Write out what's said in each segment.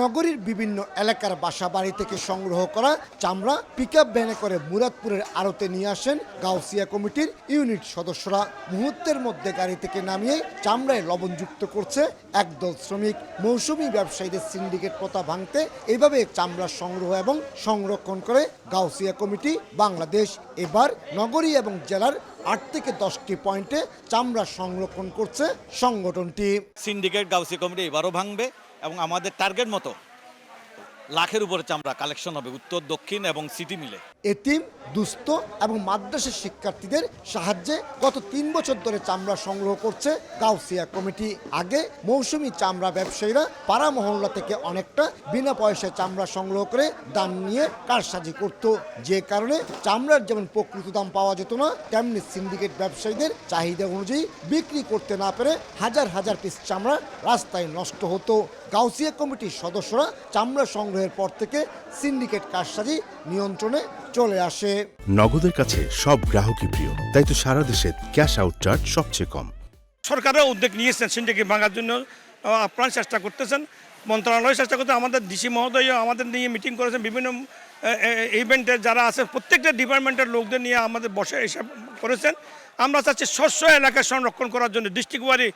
নগরীর বিভিন্ন এলাকার বাসা বাড়ি থেকে সংগ্রহ করা চামড়া পিক ভ্যানে করে মুরাদপুরের আড়তে নিয়ে আসেন গাউসিয়া কমিটির ইউনিট সদস্যরা। মুহূর্তের মধ্যে গাড়ি থেকে নামিয়ে চামড়ায় লবণযুক্ত করছে একদল শ্রমিক। মৌসুমী ব্যবসায়ীদের সিন্ডিকেট প্রথা ভাঙতে এভাবে চামড়া সংগ্রহ এবং সংরক্ষণ করে গাউসিয়া কমিটি বাংলাদেশ। এবার নগরী এবং জেলার আট থেকে দশটি পয়েন্টে চামড়া সংরক্ষণ করছে সংগঠনটি। সিন্ডিকেট গাউসি কমিটি এবারও ভাঙবে। এবং আমাদের টার্গেট মতো লাখের উপরে চামড়া কালেকশন হবে উত্তর দক্ষিণ এবং সিটি মিলে। এতিম, দুস্থ এবং মাদ্রাসার শিক্ষার্থীদের সাহায্যে গত তিন বছর ধরে চামড়া সংগ্রহ করছে গাউসিয়া কমিটি। আগে মৌসুমী চামড়া ব্যবসায়ীরা পাড়া মহল্লা থেকে অনেকটা বিনা পয়সায় চামড়া সংগ্রহ করে দাম নিয়ে কারসাজি করত। যে কারণে চামড়ার যেমন প্রকৃত দাম পাওয়া যেত না, তেমনি সিন্ডিকেট ব্যবসায়ীদের চাহিদা অনুযায়ী বিক্রি করতে না পেরে হাজার হাজার পিস চামড়া রাস্তায় নষ্ট হতো। গাউসিয়া কমিটির সদস্যরা চামড়া সংগ্রহের পর থেকে সিন্ডিকেট কারসাজি নিয়ন্ত্রণে চলে আসে। নগদের কাছে সব গ্রাহকই প্রিয় তাই তো সারা দেশে ক্যাশ আউট চার্জ সবচেয়ে কম। সরকারও উদ্যোগ নিয়েছেন সিন্ডিকেট ভাঙার জন্য। আপ্রাণ চেষ্টা করতেছেন মন্ত্রণালয় চেষ্টা করতে আমাদের ডিসি মহোদয় আমাদের নিয়ে মিটিং করেছেন বিভিন্ন ইভেন্টের যারা আছে প্রত্যেকটা ডিপার্টমেন্টের লোকদের নিয়ে আমাদের বসে এসব করেছেন। আমরা চাচ্ছি শস্য এলাকা সংরক্ষণ করার জন্য ডিস্ট্রিক্ট ওয়ারি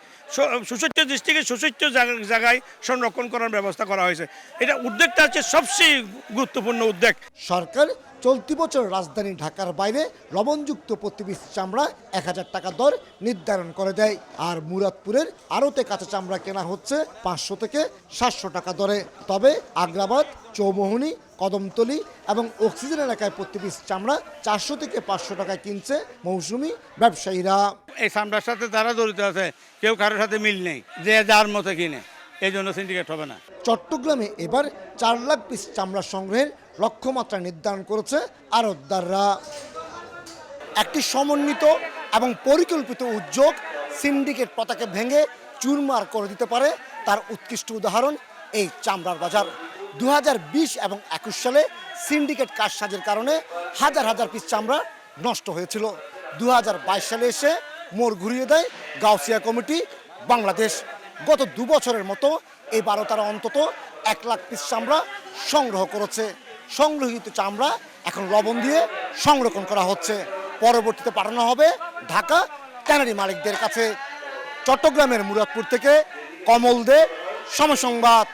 সুসজ্জ ডিস্ট্রিক্টের সুসজ্জ জায়গা- জায়গায় সংরক্ষণ করার ব্যবস্থা করা হয়েছে। এটা উদ্যোগটা হচ্ছে সবচেয়ে গুরুত্বপূর্ণ উদ্যোগ। সরকার চলতি বছর রাজধানী ঢাকার বাইরে লবণযুক্ত প্রতি পিস চামড়া এক হাজার টাকা দর নির্ধারণ করে দেয়। আর মুরাদপুরের আড়তে কাঁচা চামড়া কেনা হচ্ছে পাঁচশো থেকে সাতশো টাকা দরে। তবে আগ্রাবাদ চৌমোহনী কদমতলি এবং অক্সিজেন এলাকায় প্রতি পিস চামড়া চারশো থেকে পাঁচশো টাকায় কিনছে মৌসুমি ব্যবসায়ীরা। এই চামড়ার সাথে তারা জড়িত আছে কেউ কারোর সাথে মিল নেই যে যার মতো কিনে এই জন্য সিন্ডিকেট হবে না। চট্টগ্রামে এবার চার লাখ পিস চামড়া সংগ্রহের লক্ষ্যমাত্রা নির্ধারণ করেছে আরতদাররা। একটি সমন্বিত এবং পরিকল্পিত উদ্যোগ সিন্ডিকেট পতাকে ভেঙে চুরমার করে দিতে পারে তার উৎকৃষ্ট উদাহরণ এই চামড়ার বাজার। দু হাজার বিশ এবং একুশ সালে সিন্ডিকেট কারসাজের কারণে হাজার হাজার পিস চামড়া নষ্ট হয়েছিল। দু হাজার বাইশ সালে এসে মোড় ঘুরিয়ে দেয় গাউসিয়া কমিটি বাংলাদেশ। গত দু বছরের মতো এবারও তারা অন্তত এক লাখ পিস চামড়া সংগ্রহ করেছে। সংগ্রহীত চামড়া এখন লবণ দিয়ে সংরক্ষণ করা হচ্ছে। পরবর্তীতে পাঠানো হবে ঢাকা ট্যানারি মালিকদের কাছে। চট্টগ্রামের মুরাদপুর থেকে কমল দে, সমসংবাদ।